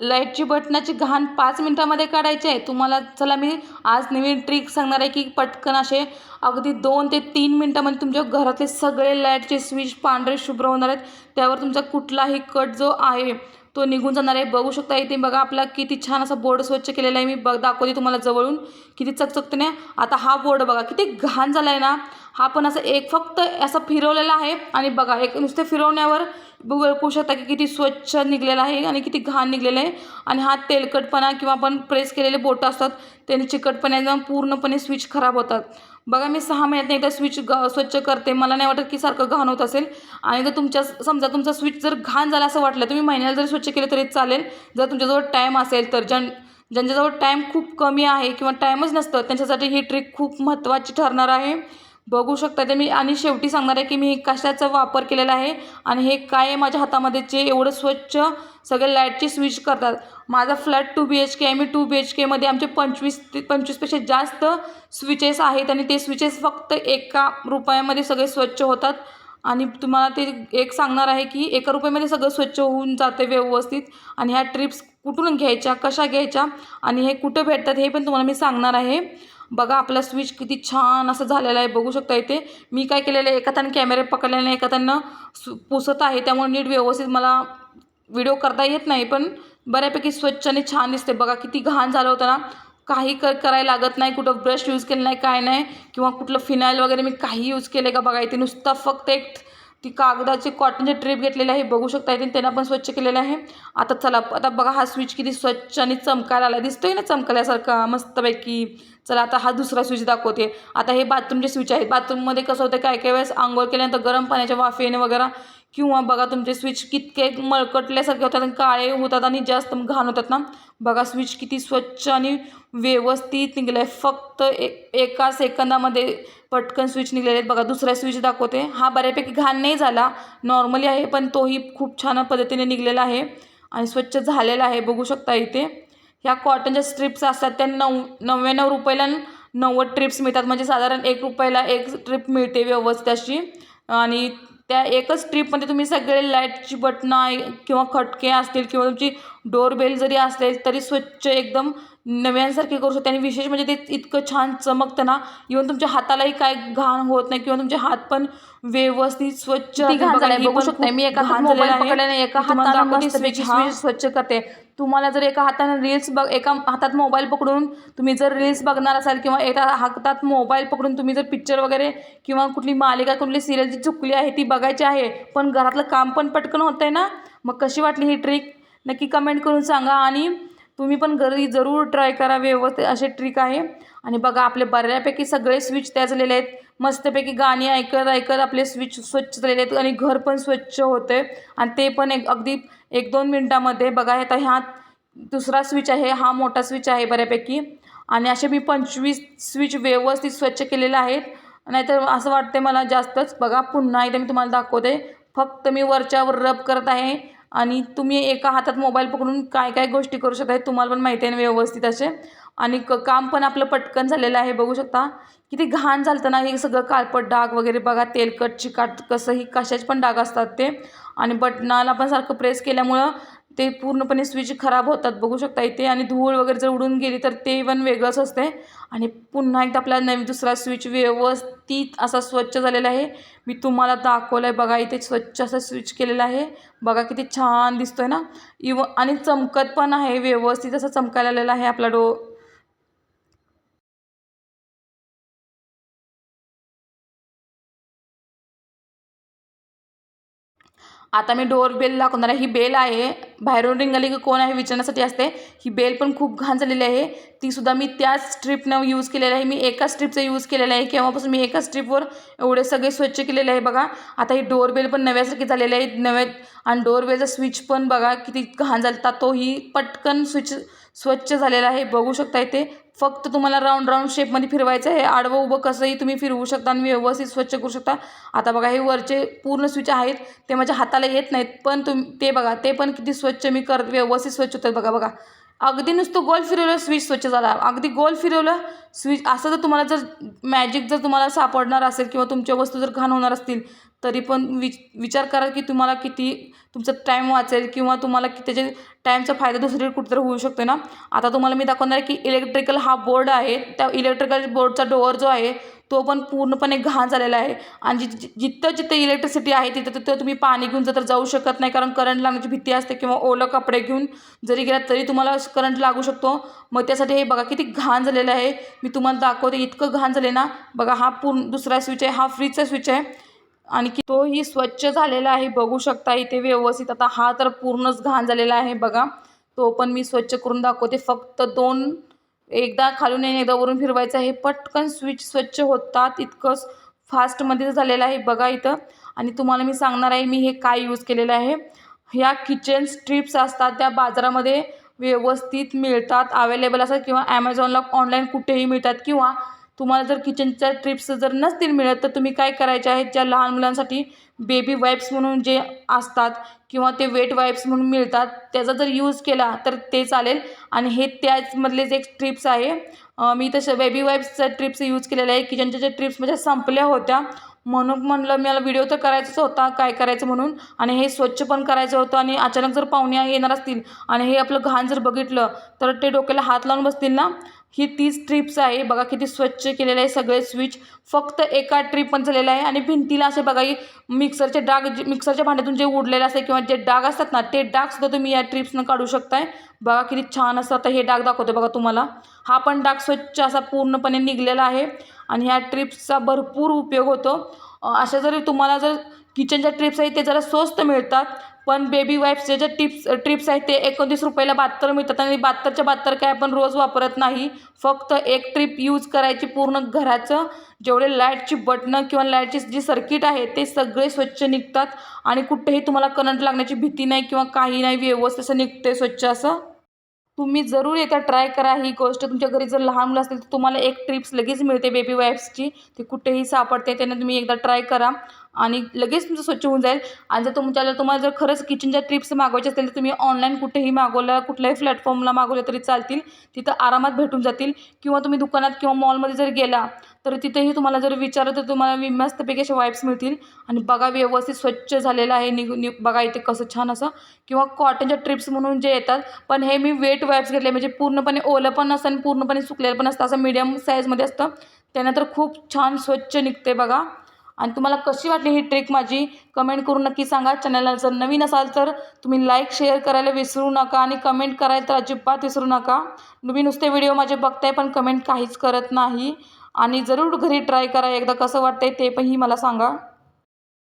लाईटची बटनाची घाण पाच मिनटामध्ये काढायची आहे. तुम्हाला चला मी आज नवीन ट्रिक सांगणार आहे की पटकन असे अगदी दोन ते तीन मिनटामध्ये तुमच्या घरातले सगळे लाईटचे स्विच पांढरे शुभ्र होणार आहेत. त्यावर तुमचा कुठलाही कट जो आहे तो निघून जाणार आहे. बघू शकता इथे बघा आपला किती छान असा बोर्ड स्वच्छ केलेला आहे. मी बघ दाखवते तुम्हाला जवळून. किती चकचकते आता हा बोर्ड बघा किती घाण झाला आहे ना. हा पण असं एक फक्त असं फिरवलेला आहे. आणि बघा एक नुसते फिरवण्यावर बघू शकता की किती स्वच्छ निघलेला आहे आणि किती घाण निघलेलं आहे. आणि हा तेलकटपणा किंवा आपण प्रेस केलेले बोटं असतात त्याने चिकटपणा पूर्णपणे स्विच खराब होतात. बघा मी सहा महिन्यात एकदा स्विच ग स्वच्छ करते. मला नाही वाटत की सारखं घाण होत असेल. आणि जर तुमच्या समजा तुमचा स्विच जर घाण झाला असं वाटलं तुम्ही महिन्याला जरी स्वच्छ केलं तरी चालेल. जर तुमच्याजवळ टाईम असेल तर ज्यां ज्यांच्याजवळ टाईम खूप कमी आहे किंवा टाईमच नसतं त्यांच्यासाठी ही ट्रिक खूप महत्त्वाची ठरणार आहे. बघू शकता ते. मी आणि शेवटी सांगणार आहे की मी कशाचा वापर केलेला आहे आणि हे काय आहे माझ्या हातामध्ये जे एवढं स्वच्छ सगळे लाईटचे स्विच करतात. माझा flat two B H K आहे. मी टू बी एच केमध्ये आमचे पंचवीस ते पंचवीसपेक्षा जास्त स्विचेस आहेत आणि ते स्विचेस फक्त एका रुपयामध्ये सगळे स्वच्छ होतात. आणि तुम्हाला ते एक सांगणार आहे की एका रुपयामध्ये सगळं स्वच्छ होऊन जाते व्यवस्थित. आणि ह्या ट्रिप्स कुठून घ्यायच्या कशा घ्यायच्या आणि हे कुठं भेटतात हे पण तुम्हाला मी सांगणार आहे. बघा आपला स्विच किती छान असं झालेलं आहे. बघू शकता इथे. मी काय केलेलं आहे? एका त्यानं कॅमेरे पकडल्याने एका त्यानं सु पुसत आहे. त्यामुळे नीट व्यवस्थित मला व्हिडिओ करता येत नाही. पण बऱ्यापैकी स्वच्छ आणि छान दिसते बघा किती घाण झालं होतं ना. काही क करायला लागत नाही. कुठं ब्रश यूज केलं नाही काय नाही. किंवा कुठलं फिनाईल वगैरे मी काही यूज केले का? बघा इथे नुसता फक्त एक ती कागदाची कॉटनची ट्रीप घेतलेली आहे. बघू शकता येते त्यांना पण स्वच्छ केलेलं आहे. आता चला आता बघा हा स्विच किती स्वच्छ आणि चमकायला आला दिसतोय ना चमकल्यासारखा मस्तपैकी. चला आता हा दुसरा स्विच दाखवते. आता हे बाथरूमचे स्विच आहेत. बाथरूममध्ये कसं होतं काय काय वेळेस आंघोळ केल्यानंतर गरम पाण्याच्या वाफेने वगैरे किंवा बघा तुमचे स्विच कितके मळकटल्यासारखे होतात आणि काळे होतात आणि जास्त घाण होतात ना? बघा स्विच किती स्वच्छ आणि व्यवस्थित निघलं आहे फक्त ए एका सेकंदामध्ये पटकन स्विच निघलेले आहेत. बघा दुसरा स्विच दाखवते. हा बऱ्यापैकी घाण नाही झाला. नॉर्मली आहे पण तोही खूप छान पद्धतीने निघलेला आहे आणि स्वच्छ झालेला आहे. बघू शकता इथे. ह्या कॉटनच्या स्ट्रिप्स असतात त्या नऊ नव्याण्णव रुपयाला नव्वद ट्रिप्स मिळतात. म्हणजे साधारण एक रुपयाला एक ट्रिप मिळते व्यवस्थित अशी. आणि त्या एकच ट्रिपमध्ये तुम्ही सगळे लाईटची बटणं किंवा खटके असतील किंवा तुमची डोरबेल जरी असेल तरी स्वच्छ एकदम नव्यांसारखे करू शकते. आणि विशेष म्हणजे ते इतकं छान चमकतं ना इव्हन तुमच्या हातालाही काय घाण होत नाही किंवा तुमचे हात पण व्यवस्थित स्वच्छ बघू शकता मी एका पकडल्याने एका स्विच स्वच्छ करते. तुम्हाला जर एका हाताने रील्स बघ एका हातात मोबाईल पकडून तुम्ही जर रील्स बघणार असाल किंवा एका हातात मोबाईल पकडून तुम्ही जर पिक्चर वगैरे किंवा कुठली मालिका कुठली सिरियल जी चुकली आहे ती बघायची आहे पण घरातलं काम पण पटकन होतं आहे ना? मग कशी वाटली ही ट्रिक नक्की कमेंट करून सांगा. आणि तुम्ही पण घरी जरूर ट्राय करा व्यवस्थित असे ट्रिक आहे. आणि बघा आपले बऱ्यापैकी सगळे स्विच त्या झालेले आहेत. मस्तपैकी गाणी ऐकत ऐकत आपले स्विच स्वच्छ झालेले आहेत आणि घर पण स्वच्छ होते आणि ते पण एक अगदी एक दोन मिनटामध्ये बघा आता ह्या दुसरा स्विच आहे हा मोठा स्विच आहे बऱ्यापैकी. आणि असे मी पंचवीस स्विच व्यवस्थित स्वच्छ केलेले आहेत. नाहीतर असं वाटते मला जास्तच. बघा पुन्हा एकदा मी तुम्हाला दाखवते. फक्त मी वरच्यावर रब करत आहे. आणि तुम्ही एका हातात मोबाईल पकडून काय काय गोष्टी करू शकता तुम्हाला पण माहिती आहे ना व्यवस्थित असे. आणि क काम पण आपलं पटकन झालेलं आहे बघू शकता. किती घाण झालं ना हे सगळं काळपट डाग वगैरे बघा तेलकट चिकाट कसंही कशाचे पण डाग असतात ते. आणि बटनाला पण सारखं प्रेस केल्यामुळं ते पूर्णपणे स्विच खराब होतात बघू शकता इथे. आणि धूळ वगैरे जर उडून गेली तर ते पण वेगळंच असते. आणि पुन्हा एकदा आपला नवीन दुसरा स्विच व्यवस्थित असा स्वच्छ झालेला आहे. मी तुम्हाला दाखवलं आहे बघा इथे स्वच्छ असं स्विच केलेलं आहे. बघा किती छान दिसतोय ना. इव आणि चमकत पण आहे व्यवस्थित असा चमकायला आहे आपला डो आता मी डोअर बेल दाखवणार आहे. ही बेल आहे. बाहेरून रिंग की कोण आहे विचारण्यासाठी असते. ही बेल पण खूप घाण झालेली आहे. तीसुद्धा मी त्याच स्ट्रीपनं यूज केलेलं आहे. मी एका स्ट्रीपचं यूज केलेलं आहे. केव्हापासून मी एका स्ट्रीपवर एवढे सगळे स्वच्छ केलेले आहे बघा. आता ही डोअर बेल पण नव्यासारखी झालेली आहे नव्या आणि डोअर बेलचा स्विच पण बघा किती घाण झाला तोही पटकन स्विच स्वच्छ झालेला आहे. बघू शकता इथे. फक्त तुम्हाला राऊंड राऊंड शेपमध्ये फिरवायचं आहे. आडवं उभं कसंही तुम्ही फिरवू शकता आणि व्यवस्थित स्वच्छ करू शकता. आता बघा हे वरचे पूर्ण स्विच आहेत. ते माझ्या हाताला येत नाहीत पण तुम ते बघा ते पण किती स्वच्छ मी कर व्यवस्थित स्वच्छ होतात बघा बघा. अगदी नुसतं गोल फिरवलं स्विच स्वच्छ झाला. अगदी गोल फिरवलं स्विच असं जर तुम्हाला जर मॅजिक जर तुम्हाला सापडणार असेल किंवा तुमच्या वस्तू जर घाण होणार असतील तरी पण विच विचार करा की तुम्हाला किती तुमचा टाईम वाचेल किंवा तुम्हाला की त्याचे टाईमचा फायदा दुसरीकडे कुठेतरी होऊ शकतो ना? आता तुम्हाला मी दाखवणार आहे की इलेक्ट्रिकल हा बोर्ड आहे त्या इलेक्ट्रिकल बोर्डचा डोअर जो आहे तो पण पूर्णपणे घाण झालेला आहे. आणि जि जिथं जिथं इलेक्ट्रिसिटी आहे तिथं तिथं तुम्ही पाणी घेऊन जर जाऊ शकत नाही कारण करंट लागण्याची भीती असते किंवा ओलं कपडे घेऊन जरी गेलात तरी तुम्हाला करंट लागू शकतो. मग त्यासाठी हे बघा किती घाण झालेलं आहे. मी तुम्हाला दाखवते इतकं घाण झाले ना. बघा हा पूर्ण दुसरा स्विच आहे हा फ्रीजचा स्विच आहे. आणि तोही स्वच्छ झालेला आहे. बघू शकता इथे व्यवस्थित आता हा तर पूर्णच घाण झालेला आहे बघा. तो पण मी स्वच्छ करून दाखवते. फक्त दोन एकदा खालून आणि एकदा वरून फिरवायचं आहे. पटकन स्विच स्वच्छ होतात. इतकंच फास्टमध्ये झालेलं आहे बघा इथं. आणि तुम्हाला मी सांगणार आहे मी हे काय यूज केलेलं आहे. ह्या किचन स्ट्रिप्स असतात त्या बाजारामध्ये व्यवस्थित मिळतात. अवेलेबल असतात किंवा ॲमेझॉनला ऑनलाईन कुठेही मिळतात किंवा तुम्हाला जर किचनच्या ट्रिप्स जर नसतील मिळत तर तुम्ही काय करायचे आहेत? ज्या लहान मुलांसाठी बेबी वाईप्स म्हणून जे असतात किंवा ते वेट वाईप्स म्हणून मिळतात त्याचा जर यूज केला तर ते चालेल. आणि हे त्याचमधलेच एक ट्रिप्स आहे मी तसं बेबी वाईप्सचा ट्रिप्स यूज केलेला आहे किचनच्या ज्या ट्रिप्स माझ्या संपल्या होत्या. म्हणून म्हणलं मला व्हिडिओ तर करायचाच होता काय करायचं म्हणून? आणि हे स्वच्छ पण करायचं होतं आणि अचानक जर पाहुणे येणार असतील आणि हे आपलं घाण जर बघितलं तर ते डोक्याला हात लावून बसतील ना? ही तीच ट्रिप्स आहे. बघा किती स्वच्छ केलेलं आहे सगळे स्विच फक्त एका ट्रिप पण झालेलं आहे आणि भिंतीला असे बघा की मिक्सरचे डाग जे- मिक्सरच्या भांड्यातून जे उडलेलं असते किंवा जे डाग असतात ना ते डागसुद्धा तुम्ही या ट्रिप्सनं काढू शकताय. बघा किती छान असं आता हे डाग दाखवते बघा तुम्हाला. हा पण डाग स्वच्छ असा पूर्णपणे निघलेला आहे आणि ह्या ट्रिप्सचा भरपूर उपयोग होतो. अशा जरी तुम्हाला जर किचनच्या ट्रिप्स आहेत ते जरा स्वस्त मिळतात. पण बेबी वाईप्सचे जे टिप्स ट्रिप्स आहेत ते एकोणतीस रुपयाला बहात्तर मिळतात आणि बहात्तरच्या बहात्तर काय आपण रोज वापरत नाही. फक्त एक ट्रिप यूज करायची पूर्ण घराचं. जेवढे लाईटची बटणं किंवा लाईटची जी सर्किट आहे ते सगळे स्वच्छ निघतात. आणि कुठेही तुम्हाला करंट लागण्याची भीती नाही किंवा काही नाही व्यवस्थित असं निघते स्वच्छ असं. तुम्ही जरूर येत्या ट्राय करा ही गोष्ट. तुमच्या घरी जर लहान मुलं असतील तर तुम्हाला एक ट्रिप्स लगेच मिळते बेबी वाईप्सची ती कुठेही सापडते त्यांना तुम्ही एकदा ट्राय करा. आणि लगेच तुमचं स्वच्छ होऊन जाईल. आणि जर तुमच्याला तुम्हाला जर खरंच किचनच्या ट्रिप्स मागवायचे असतील तर तुम्ही ऑनलाईन कुठेही मागवलं कुठल्याही प्लॅटफॉर्मला मागवलं तरी चालतील. तिथं आरामात भेटून जातील. किंवा तुम्ही दुकानात किंवा मॉलमध्ये जर गेला तर तिथेही तुम्हाला जर विचारलं तर तुम्हाला वि- मस्तपैकी असे वाईप्स मिळतील. आणि बघा व्यवस्थित स्वच्छ झालेलं आहे. निघ नि बघा इथे कसं छान असं. किंवा कॉटनच्या ट्रिप्स म्हणून जे येतात पण हे मी वेट वाईप्स घेतले. म्हणजे पूर्णपणे ओलं पण असतं आणि पूर्णपणे सुकलेलं पण असतं. असं मीडियम साईजमध्ये असतं. त्यानंतर खूप छान स्वच्छ निघते बघा. आणि तुम्हाला कशी वाटली ही ट्रिक माझी? कमेंट करून नक्की सांगा. चॅनलला जर नवीन असाल तर तुम्ही लाईक शेअर करायला विसरू नका आणि कमेंट करायला तर अजिबात विसरू नका. तुम्ही नुसते व्हिडिओ माझे बघताय पण कमेंट काहीच करत नाही. आणि जरूर घरी ट्राय करा. एकदा कसं वाटतंय ते पण ही मला सांगा.